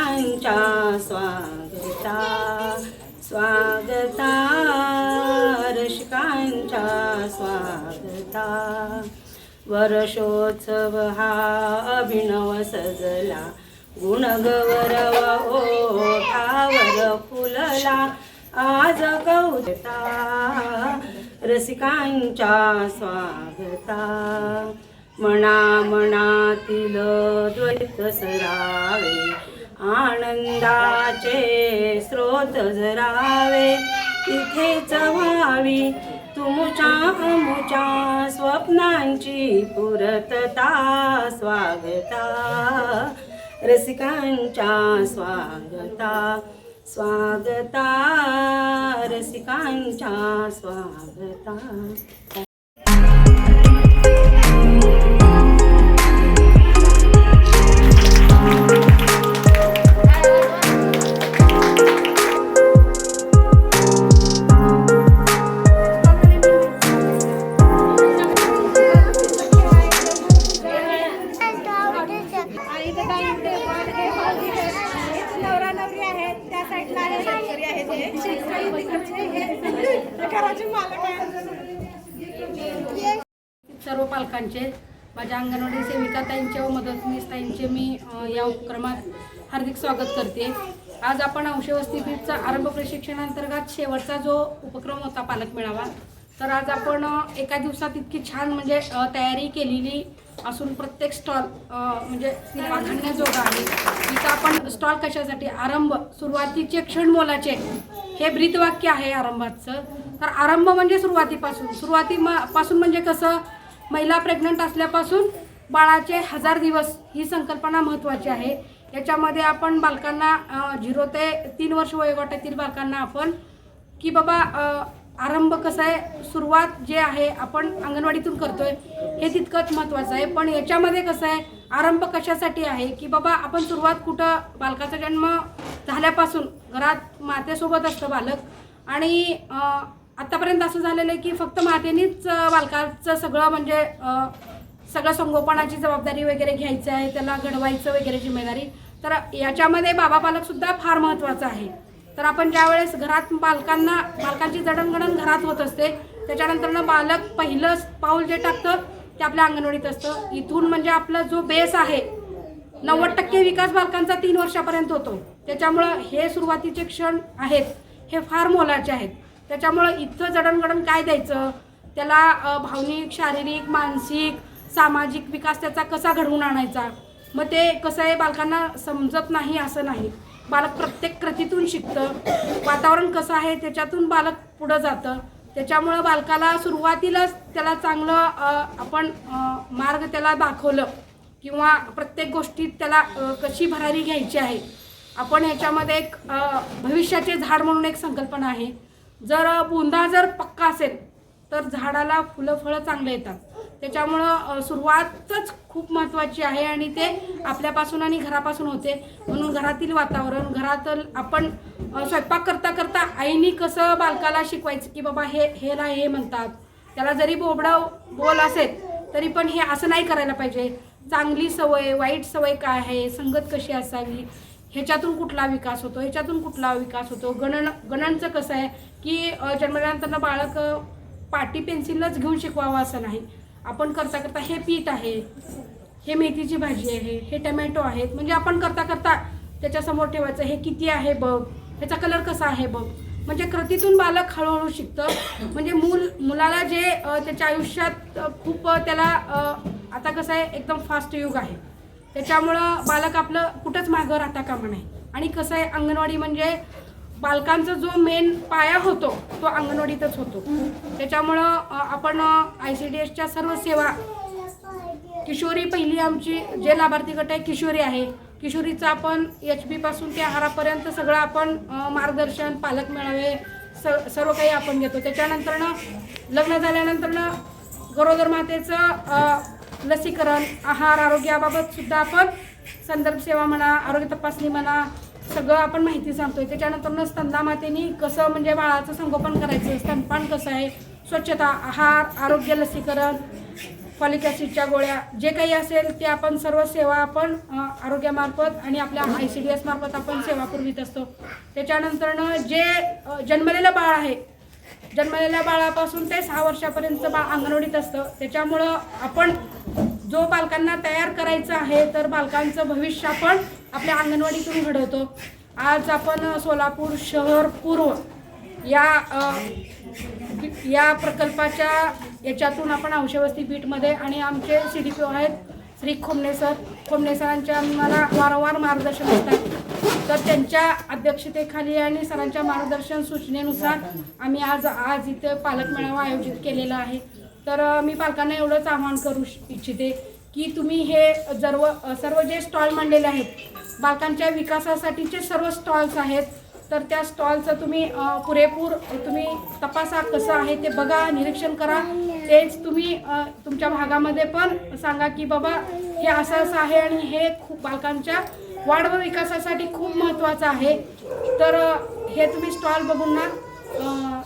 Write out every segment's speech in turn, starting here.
रसिकांच्या स्वागता स्वागता रसिकांच्या स्वागता. वर्षोत्सव हा अभिनव सजला गुणगौरव ओठावर फुलला. आज कौता रसिकांच्या स्वागता. मना मनातील द्वैत सरावे आनंदाचे स्रोत झरावे तिथेच व्हावी तुमच्या अमुच्या स्वप्नांची पुरतता स्वागता. रसिकांच्या स्वागता स्वागता. रसिकांच्या स्वागता. सर्व माझ्या अंगणवाडी सेविका व मदतनीस ताईंचे मी या उपक्रमात हार्दिक स्वागत करते. आज आपण औषधवस्ती आरंभ प्रशिक्षणांतर्गत शेवटचा जो उपक्रम होता पालक मेळावा तर आज आपण एका दिवसात इतकी छान म्हणजे तयारी केलेली असून प्रत्येक स्टॉल म्हणजे प्राधान्यजोगा आहे. इथं आपण स्टॉल कशासाठी? आरंभ सुरुवातीचे क्षण मोलाचे हे ब्रीतवाक्य आहे आरंभाचं. तर आरंभ म्हणजे सुरुवातीपासून. सुरुवाती म- पासून म्हणजे कसं? महिला प्रेग्नंट असल्यापासून बाळाचे हजार दिवस ही संकल्पना महत्त्वाची आहे. याच्यामध्ये आपण बालकांना झिरो ते तीन वर्ष वयोगटातील बालकांना आपण की बाबा आरंभ कसा आहे सुरुवात जे आहे आपण अंगणवाडीतून करतो आहे हे तितकंच महत्त्वाचं आहे. पण याच्यामध्ये कसं आहे आरंभ कशासाठी आहे की बाबा आपण सुरुवात कुठं बालकाचा जन्म झाल्यापासून घरात मातेसोबत असतं बालक आणि आत्तापर्यंत असं झालेलं आहे की फक्त मातेनीच बालकाचं सगळं म्हणजे सगळं संगोपनाची जबाबदारी वगैरे घ्यायचं आहे त्याला घडवायचं वगैरे जिम्मेदारी. तर याच्यामध्ये बाबा पालकसुद्धा फार महत्त्वाचं आहे. तर आपण ज्यावेळेस घरात बालकांना बालकांची जडणघडण घरात होत असते त्याच्यानंतरनं बालक पहिलं पाऊल जे टाकतं ते आपल्या अंगणवाडीत असतं. इथून म्हणजे आपला जो बेस आहे नव्वद टक्के विकास बालकांचा तीन वर्षापर्यंत होतो. त्याच्यामुळं हे सुरुवातीचे क्षण आहेत हे फार मोलाचे आहेत. त्याच्यामुळं इथं जडणघडण काय द्यायचं? त्याला भावनिक शारीरिक मानसिक सामाजिक विकास त्याचा कसा घडवून आणायचा? मग ते कसं आहे बालकांना समजत नाही असं नाही. बालक प्रत्येक कृतीतून शिकतं. वातावरण कसं आहे त्याच्यातून बालक पुढं जातं. त्याच्यामुळं बालकाला सुरुवातीलाच त्याला चांगलं आपण मार्ग त्याला दाखवलं किंवा प्रत्येक गोष्टीत त्याला कशी भरारी घ्यायची आहे. आपण ह्याच्यामध्ये एक भविष्याचे झाड म्हणून एक संकल्पना आहे. जर बुंदा जर पक्का असेल तर झाडाला फुलं फळं चांगले येतात. त्याच्यामुळं सुरुवातच खूप महत्त्वाची आहे आणि ते आपल्यापासून आणि घरापासून होते. म्हणून घरातील वातावरण घरात आपण स्वयंपाक करता करता आईनी कसं बालकाला शिकवायचं की बाबा हे हे ना हे म्हणतात. त्याला जरी बोबडं बोल असेल तरी पण हे असं नाही करायला पाहिजे. चांगली सवय वाईट सवय काय आहे संगत कशी असावी ह्याच्यातून कुठला विकास होतो? ह्याच्यातून कुठला विकास होतो? गणन गणनचं कसं आहे की अ, जन्मल्यानंतर बाळक पाटी पेन्सिलच घेऊन शिकवावं असं नाही. आपण करता करता हे पीठ आहे हे मेथीची भाजी आहे हे टमॅटो आहेत. म्हणजे आपण करता करता त्याच्यासमोर ठेवायचं हे किती आहे बघ ह्याचा कलर कसा आहे बघ. म्हणजे कृतीतून बालक हळूहळू शिकतं. म्हणजे मूल मुलाला जे त्याच्या आयुष्यात खूप त्याला आता कसं आहे एकदम फास्ट युग आहे. त्याच्यामुळं बालक आपलं कुठंच मागं राहता कामा नाही आणि कसं आहे अंगणवाडी म्हणजे बालकांचा जो मेन पाया होतो तो अंगणवाडीतच होतो. त्याच्यामुळं आपण आय सी डी एसच्या सर्व सेवा किशोरी पहिली आमची जे लाभार्थी गट आहे किशोरी आहे. किशोरीचं आपण एच पासून ते आहारापर्यंत सगळं आपण मार्गदर्शन पालक मेळावे स सर्व काही आपण घेतो. त्याच्यानंतरनं लग्न झाल्यानंतरनं गरोदर मातेचं लसीकरण आहार आरोग्याबाबत सुद्धा आपण संदर्भ सेवा म्हणा आरोग्य तपासणी म्हणा सगळं आपण माहिती सांगतोय. त्याच्यानंतरनं स्तंधा मातेनी कसं म्हणजे बाळाचं संगोपन करायचं स्तनपान कसं आहे स्वच्छता आहार आरोग्य लसीकरण फॉलिक ॲसिडच्या गोळ्या जे काही असेल ते आपण सर्व सेवा आपण आरोग्यामार्फत आणि आपल्या आय सी डी एसमार्फत आपण सेवा पुरवित असतो. त्याच्यानंतरनं जे जन्मलेलं बाळ आहे जन्मलेल्या बाळापासून ते सहा वर्षापर्यंतचं बाळ अंगणवाडीत असतं. त्याच्यामुळं आपण जो बालकांना तयार करायचं आहे तर बालकांचं भविष्य आपण आपल्या अंगणवाडीतून घडवतो. आज आपण सोलापूर शहर पूर्व या या प्रकल्पाच्या याच्यातून आपण औषधवस्ती बीटमध्ये आणि आमचे सी डी पी ओ आहेत श्री खोमणे सर. खोमणे सरांचे आम्हाला वारंवार मार्गदर्शन असतात. तर त्यांच्या अध्यक्षतेखाली आणि सरांच्या मार्गदर्शन सूचनेनुसार आम्ही आज आज इथे पालक मेळावा आयोजित केलेला आहे. तर मी पालकांना एवढंच आवाहन करू श- इच्छिते की तुम्ही हे सर्व सर्व जे स्टॉल मांडलेले आहेत बालकांच्या विकासासाठीचे सर्व स्टॉल्स आहेत तर त्या स्टॉलचं तुम्ही पुरेपूर तुम्ही तपासा कसं आहे ते बघा निरीक्षण करा. तेच तुम्ही तुमच्या भागामध्ये पण सांगा की बाबा हे असं असं आहे आणि हे खूप बालकांच्या वाढ व विकासासाठी खूप महत्त्वाचं आहे. तर हे तुम्ही स्टॉल बघून ना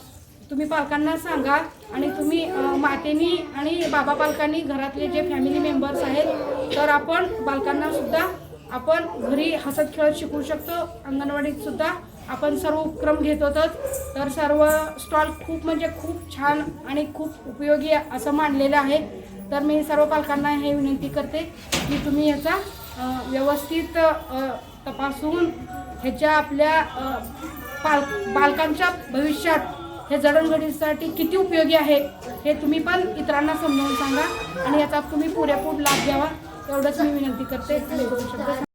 तुम्ही पालकांना सांगा आणि तुम्ही मातेनी आणि बाबा पालकांनी घरातले जे फॅमिली मेंबर्स आहेत तर आपण बालकांना सुद्धा आपण घरी हसत खेळत शिकवू शकतो. अंगणवाडीत सुद्धा आपण सर्व उपक्रम घेत होतोच. तर सर्व स्टॉल खूप म्हणजे खूप छान आणि खूप उपयोगी असं मांडलेलं आहे. तर मी सर्व पालकांना हे विनंती करते की तुम्ही याचा व्यवस्थित तपासून ह्याच्या आपल्या पाल बालकांच्या भविष्यात हे जडणघडीसाठी किती उपयोगी आहे हे तुम्ही पण इतरांना समजावून सांगा आणि याचा तुम्ही पुरेपूर लाभ घ्यावा. एवढंच मी विनंती करते.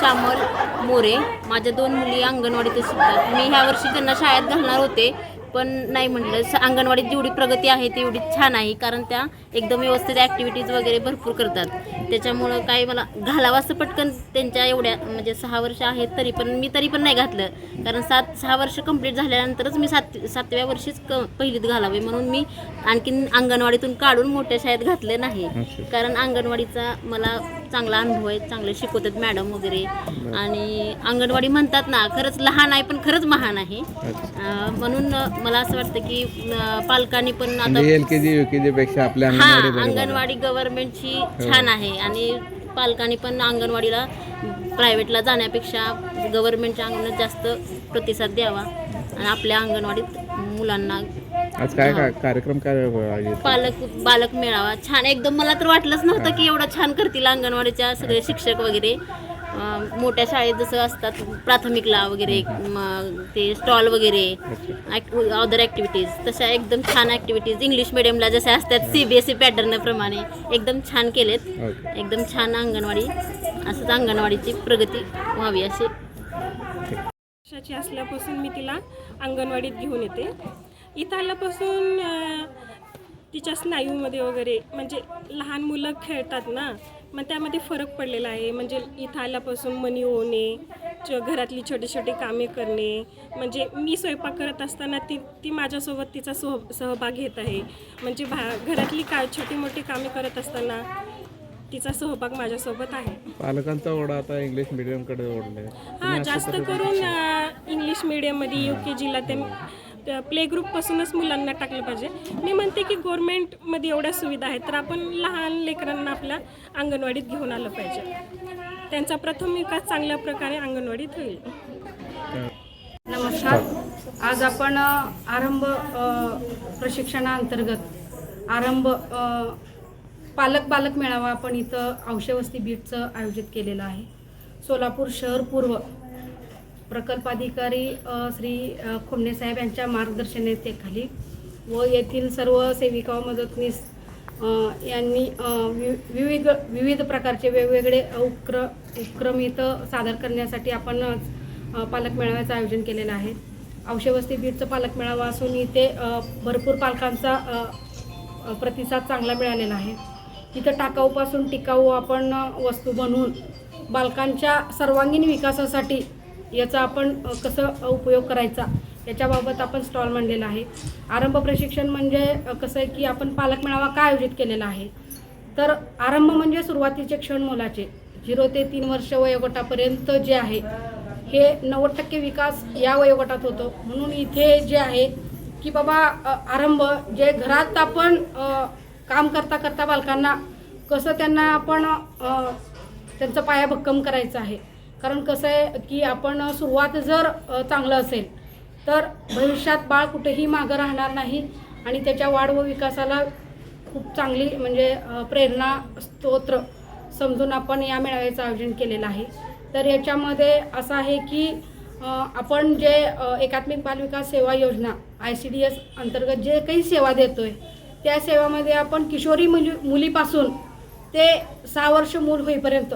श्यामल मोरे माझ्या दोन मुली अंगणवाडीतच शिकतात मी ह्या वर्षी त्यांना शाळेत घालणार होते पण नाही म्हटलं अंगणवाडीत जेवढी प्रगती आहे तेवढी छान आहे कारण त्या एकदम व्यवस्थित ॲक्टिव्हिटीज वगैरे भरपूर करतात. त्याच्यामुळं काही मला घालावं असं पटकन त्यांच्या एवढ्या म्हणजे सहा वर्ष आहेत तरी पण मी तरी पण नाही घातलं. कारण सात सहा वर्ष कंप्लीट झाल्यानंतरच मी सात सातव्या वर्षीच क पहिलीत घालावे. म्हणून मी आणखीन अंगणवाडीतून काढून मोठ्या शाळेत घातले नाही. कारण अंगणवाडीचा मला चांगला अनुभव आहे चांगले शिकवतात मॅडम वगैरे. आणि अंगणवाडी म्हणतात ना खरंच लहान आहे पण खरंच महान आहे. अं, म्हणून मला असं वाटतं की अं, पालकांनी पण आता म्हणजे एल के जी यू के जी पेक्षा आपल्या हा अंगणवाडी. अंगणवाडी गव्हर्नमेंटची छान आहे. आणि पालकांनी पण अंगणवाडीला प्रायव्हेटला जाण्यापेक्षा गव्हर्नमेंटच्या अंगणात जास्त प्रतिसाद द्यावा. आणि आपल्या अंगणवाडीत मुलांना आज काय काय कार्यक्रम काय आयोजित पालक बालक मेळावा. छान एकदम मला तर वाटलंच नव्हतं की एवढं छान करतील अंगणवाडीच्या सगळे शिक्षक वगैरे. मोठ्या शाळेत जसं असतात प्राथमिकला वगैरे मग ते स्टॉल वगैरे अदर ॲक्टिव्हिटीज तशा एकदम छान ॲक्टिव्हिटीज इंग्लिश मिडियमला जशा असतात सी बी एस ई पॅटर्नप्रमाणे एकदम छान केलेत. एकदम छान अंगणवाडी असंच अंगणवाडीची प्रगती व्हावी अशी. वर्षाची असल्यापासून मी तिला अंगणवाडीत घेऊन येते. इथं आल्यापासून तिच्या स्नायूमध्ये वगैरे म्हणजे लहान मुलं खेळतात ना मग त्यामध्ये फरक पडलेला आहे. म्हणजे इथं आल्यापासून मनी होणे च घरातली छोटी छोटी कामे करणे म्हणजे मी स्वयंपाक करत असताना ती ती माझ्यासोबत तिचा सह सहभाग घेत आहे. म्हणजे भा घरातली का छोटी मोठी कामे करत असताना तिचा सहभाग माझ्यासोबत आहे. पालकांचा ओढा आता इंग्लिश मिडियमकडे ओढलाय. हां जास्त करून इंग्लिश मिडियममध्ये यू के जीला ते प्ले ग्रुपपासूनच मुलांना टाकलं पाहिजे. मी म्हणते की गव्हर्मेंटमध्ये एवढ्या सुविधा आहेत तर आपण लहान लेकरांना आपल्या अंगणवाडीत घेऊन आलं पाहिजे. त्यांचा प्रथम विकास चांगल्या प्रकारे अंगणवाडीत होईल. नमस्कार. आज आपण आरंभ प्रशिक्षणाअंतर्गत आरंभ पालक बालक मेळावा आपण इथं औषवस्ती बीटचं आयोजित केलेलं आहे. सोलापूर शहर पूर्व प्रकल्पाधिकारी श्री खोमणेसाहेब यांच्या मार्गदर्शनाखाली व येथील सर्व सेविका मदतनीस यांनी वि विविध विविध प्रकारचे वेगवेगळे उपक्र उपक्रम इथं सादर करण्यासाठी आपण पालक मेळाव्याचं आयोजन केलेलं आहे. औषवस्ती बीडचं पालक मेळावा असून इथे भरपूर पालकांचा प्रतिसाद चांगला मिळालेला आहे. इथं टाकाऊपासून टिकाऊ आपण वस्तू बनवून बालकांच्या सर्वांगीण विकासासाठी याचा आपण कसं उपयोग करायचा याच्याबाबत आपण स्टॉल मांडलेला आहे. आरंभ प्रशिक्षण म्हणजे कसं आहे की आपण पालक मेळावा का आयोजित केलेला आहे? तर आरंभ म्हणजे सुरुवातीचे क्षण मोलाचे. झिरो ते तीन वर्ष वयोगटापर्यंत जे आहे हे नव्वद टक्के विकास या वयोगटात होतो. म्हणून इथे जे आहे की बाबा आरंभ जे घरात आपण काम करता करता बालकांना कसं त्यांना आपण त्यांचा पाया भक्कम करायचा आहे. कारण कसं आहे की आपण सुरुवात जर चांगलं असेल तर भविष्यात बाळ कुठेही मागं राहणार नाही आणि त्याच्या वाढ व विकासाला खूप चांगली म्हणजे प्रेरणा स्तोत्र समजून आपण या मेळाव्याचं आयोजन केलेलं आहे. तर याच्यामध्ये असं आहे की आपण जे एकात्मिक बालविकास सेवा योजना आय सी डी एस अंतर्गत जे काही सेवा देतो आहे त्या सेवामध्ये आपण किशोरी मुली मुलीपासून ते सहा वर्ष मूल होईपर्यंत